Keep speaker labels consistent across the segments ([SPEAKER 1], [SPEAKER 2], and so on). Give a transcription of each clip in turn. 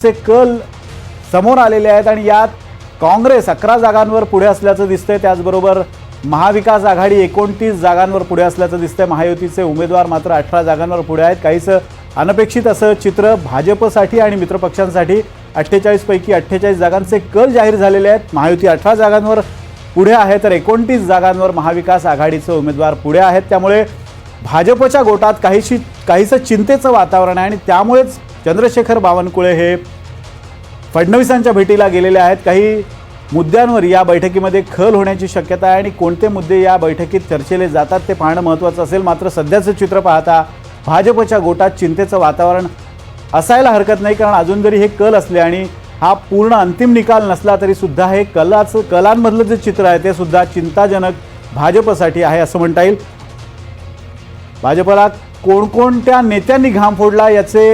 [SPEAKER 1] चे कल समोर आलेले आहेत आणि यात काँग्रेस अकरा जागांवर पुढे असल्याचं दिसतंय. त्याचबरोबर महाविकास आघाडी एकोणतीस जागांवर पुढे असल्याचं दिसतंय. महायुतीचे उमेदवार मात्र अठरा जागांवर पुढे आहेत. काहीसं अनपेक्षित असं चित्र भाजपसाठी आणि मित्रपक्षांसाठी अठ्ठेचाळीसपैकी अठ्ठेचाळीस जागांचे कल जाहीर झालेले आहेत. महायुती अठरा जागांवर पुढे आहे तर एकोणतीस जागांवर महाविकास आघाडीचे उमेदवार पुढे आहेत. त्यामुळे भाजपच्या गोटात काहीशी काहीसं चिंतेचं वातावरण आहे आणि त्यामुळेच चंद्रशेखर बावनकुळे हे फडणवीसांच्या भेटीला गेलेले आहेत. काही मुद्द्यांवर या बैठकीमध्ये खल होण्याची शक्यता आहे आणि कोणते मुद्दे या बैठकीत चर्चेले जातात ते पाहणं महत्त्वाचं असेल. मात्र सध्याचं चित्र पाहता भाजपच्या गोटात चिंतेचं वातावरण असायला हरकत नाही कारण अजून जरी हे कल असले आणि हा पूर्ण अंतिम निकाल नसला तरी सुद्धा हे कलाचं कलांमधलं जे चित्र आहे ते सुद्धा चिंताजनक भाजपसाठी आहे असं म्हणता येईल. भाजपला कोणकोणत्या नेत्यांनी घाम फोडला याचे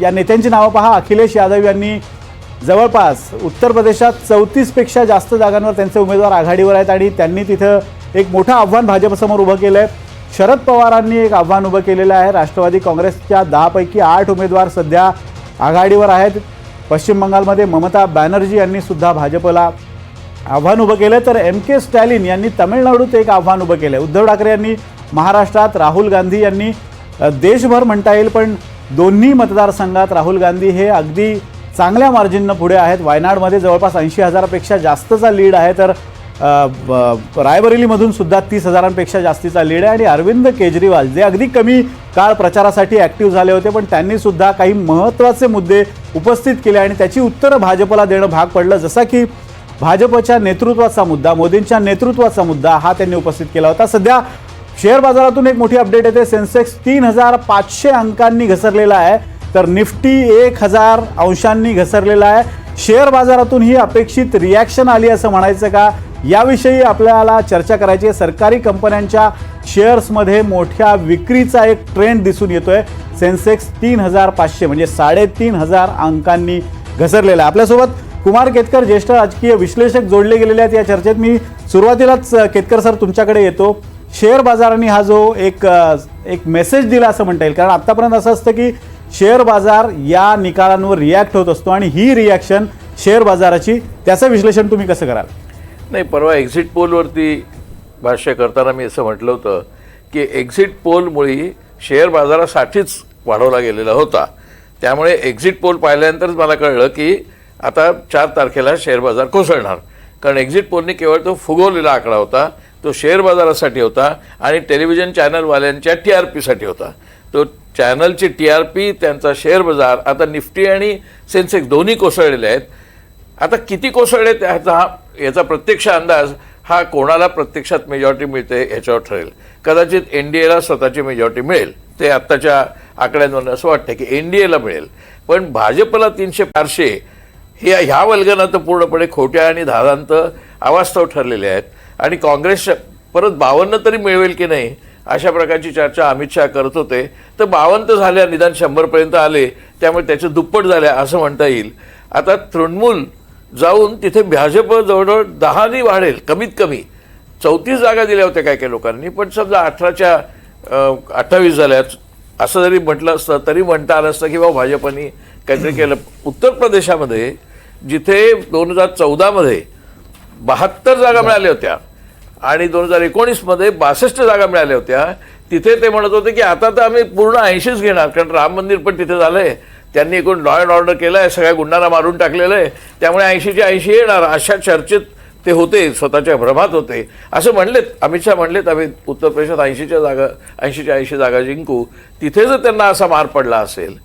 [SPEAKER 1] या नेत्यांची नावं पहा. अखिलेश यादव यांनी जवळपास उत्तर प्रदेशात चौतीसपेक्षा जास्त जागांवर त्यांचे उमेदवार आघाडीवर आहेत आणि त्यांनी तिथं एक मोठं आव्हान भाजपसमोर उभं केलं आहे शरद पवारांनी एक आव्हान उभं केलेलं आहे. राष्ट्रवादी काँग्रेसच्या दहापैकी आठ उमेदवार सध्या आघाडीवर आहेत. पश्चिम बंगालमध्ये ममता बॅनर्जी यांनी सुद्धा भाजपला आव्हान उभं केलं तर एम के स्टॅलिन यांनी तामिळनाडूत एक आव्हान उभं केलं. उद्धव ठाकरे यांनी महाराष्ट्रात राहुल गांधी यांनी देशभर म्हणता येईल पण दोन्ही मतदारसंघात राहुल गांधी हे अगदी चांगल्या मार्जिननं पुढे आहेत. वायनाडमध्ये जवळपास ऐंशी हजारापेक्षा जास्तचा लीड आहे तर रायबरेलीमधून सुद्धा तीस हजारांपेक्षा जास्तीचा लीड आहे. आणि अरविंद केजरीवाल जे अगदी कमी काळ प्रचारासाठी ॲक्टिव्ह झाले होते पण त्यांनी सुद्धा काही महत्त्वाचे मुद्दे उपस्थित केले आणि त्याची उत्तरं भाजपला देणं भाग पडलं. जसं की भाजपच्या नेतृत्वाचा मुद्दा मोदींच्या नेतृत्वाचा मुद्दा हा त्यांनी उपस्थित केला होता. सध्या शेअर बाजारातून एक मोठी अपडेट येते. सेन्सेक्स तीन हजार पाचशे अंकांनी घसरलेला आहे. तर निफ्टी एक हजार अंशांनी घसरलेला आहे. शेअर बाजारातून ही अपेक्षित रिॲक्शन आली असं म्हणायचं का? याविषयी आपल्याला चर्चा करायची आहे. सरकारी कंपन्यांच्या शेअर्समध्ये मोठ्या विक्रीचा एक ट्रेंड दिसून येतोय. सेन्सेक्स तीन हजार पाचशे म्हणजे साडेतीन हजार अंकांनी घसरलेला आहे. आपल्यासोबत कुमार केतकर ज्येष्ठ राजकीय विश्लेषक जोडले गेलेले आहेत. या चर्चेत मी सुरुवातीलाच केतकर सर तुमच्याकडे येतो. शेअर बाजाराने हा जो एक एक मेसेज दिला असं म्हणता येईल. कारण आत्तापर्यंत असं असतं की शेअर बाजार या निकालांवर रिॲक्ट होत असतो आणि ही रिॲक्शन शेअर बाजाराची. त्याचं विश्लेषण तुम्ही कसं कराल?
[SPEAKER 2] नाही परवा एक्झिट पोलवरती भाष्य करताना मी असं म्हटलं होतं की एक्झिट पोलमुळे शेअर बाजारासाठीच वाढवला गेलेला होता. त्यामुळे एक्झिट पोल पाहिल्यानंतरच मला कळलं की आता चार तारखेला शेअर बाजार कोसळणार. कारण एक्झिट पोलने केवळ तो फुगवलेला आकडा होता तो शेअर बाजारासाठी होता आणि टेलिव्हिजन चॅनलवाल्यांच्या टी आर पीसाठी होता. तो चॅनलची टी आर पी त्यांचा शेअर बाजार आता निफ्टी आणि सेन्सेक्स दोन्ही कोसळलेले आहेत. आता किती कोसळले त्याचा हा याचा प्रत्यक्ष अंदाज हा कोणाला प्रत्यक्षात मेजॉरिटी मिळते ह्याच्यावर ठरेल. कदाचित एन डी एला स्वतःची मेजॉरिटी मिळेल. ते आत्ताच्या आकड्यांवरून असं वाटतं की एन डी एला मिळेल. पण भाजपला तीनशे चारशे हे ह्या वल्गना तर पूर्णपणे खोट्या आणि धादांत अवास्तव ठरलेले आहेत. आणि काँग्रेस परत बावन्न तरी मिळवेल की नाही अशा प्रकारची चर्चा अमित शहा करत होते. तर बावन्न झाल्या निदान शंभरपर्यंत आले त्यामुळे त्याचे दुप्पट झाल्या असं म्हणता येईल. आता तृणमूल जाऊन तिथे भाजप जवळजवळ दहानी वाढेल कमीत कमी. चौतीस जागा दिल्या होत्या काय काही लोकांनी पण समजा अठराच्या अठ्ठावीस झाल्या. असं जरी म्हटलं असतं तरी म्हणता आलं असतं की बाबा भाजपनी काहीतरी केलं. उत्तर प्रदेशामध्ये जिथे दोन हजार चौदामध्ये बहात्तर जागा मिळाल्या होत्या आणि दोन हजार एकोणीसमध्ये बासष्ट जागा मिळाल्या होत्या तिथे ते म्हणत होते की आता तर आम्ही पूर्ण ऐंशीच घेणार कारण राम मंदिर पण तिथे झालं आहे त्यांनी एकूण लॉ अँड ऑर्डर केलं आहे सगळ्या गुंडांना मारून टाकलेलं आहे. त्यामुळे ऐंशीचे ऐंशी येणार अशा चर्चेत ते होते स्वतःच्या भ्रमात होते. असं म्हणलेत अमित शहा म्हणलेत आम्ही उत्तर प्रदेशात ऐंशीच्या जागा ऐंशीच्या ऐंशी जागा जिंकू. तिथे जर त्यांना असा मार पडला असेल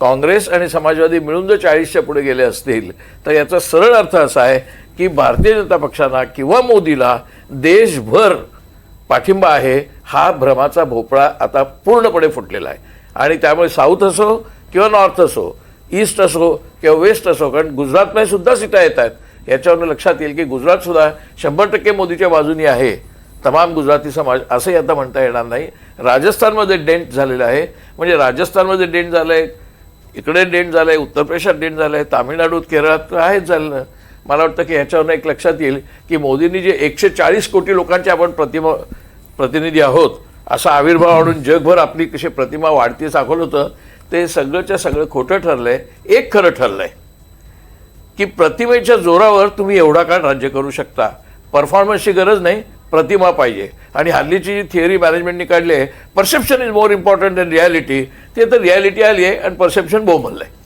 [SPEAKER 2] काँग्रेस आणि समाजवादी मिळून जर चाळीसच्या पुढे गेले असतील तर याचा सरळ अर्थ असा आहे की भारतीय जनता पक्षाला किंवा मोदीला देशभर पाठिंबा आहे हा भ्रमाचा भोपळा आता पूर्णपणे फुटलेला आहे. आणि त्यामुळे साऊथ असो किंवा नॉर्थ असो ईस्ट असो किंवा वेस्ट असो कारण गुजरातमध्ये सुद्धा सीटा येत आहेत. याच्यावरून लक्षात येईल की गुजरातसुद्धा शंभर टक्के मोदीच्या बाजूनी आहे. तमाम गुजराती समाज असंही आता म्हणता येणार नाही. राजस्थानमध्ये डेंट झालेलं आहे. म्हणजे राजस्थानमध्ये डेंट झालं आहे इकडे डेंट झालं आहे उत्तर प्रदेशात डेंट झालं आहे तामिळनाडूत केरळात तर आहेच झालं मला वाटतं की ह्याच्यावरनं एक लक्षात येईल की मोदींनी जे एकशे चाळीस कोटी लोकांचे आपण प्रतिमा प्रतिनिधी आहोत असा आविर्भाव आणून जगभर आपली कशी प्रतिमा वाढती दाखवलं होतं ते सगळंच्या सगळं खोटं ठरलंय एक खरं ठरलंय. की प्रतिमेच्या जोरावर तुम्ही एवढा काळ राज्य करू शकता. परफॉर्मन्सची गरज नाही प्रतिमा पाहिजे. आणि हल्लीची जी थिअरी मॅनेजमेंटने काढली आहे perception is more important than reality ते तर रियालिटी आली आहे आणि परसेप्शन बहुमल्लं आहे.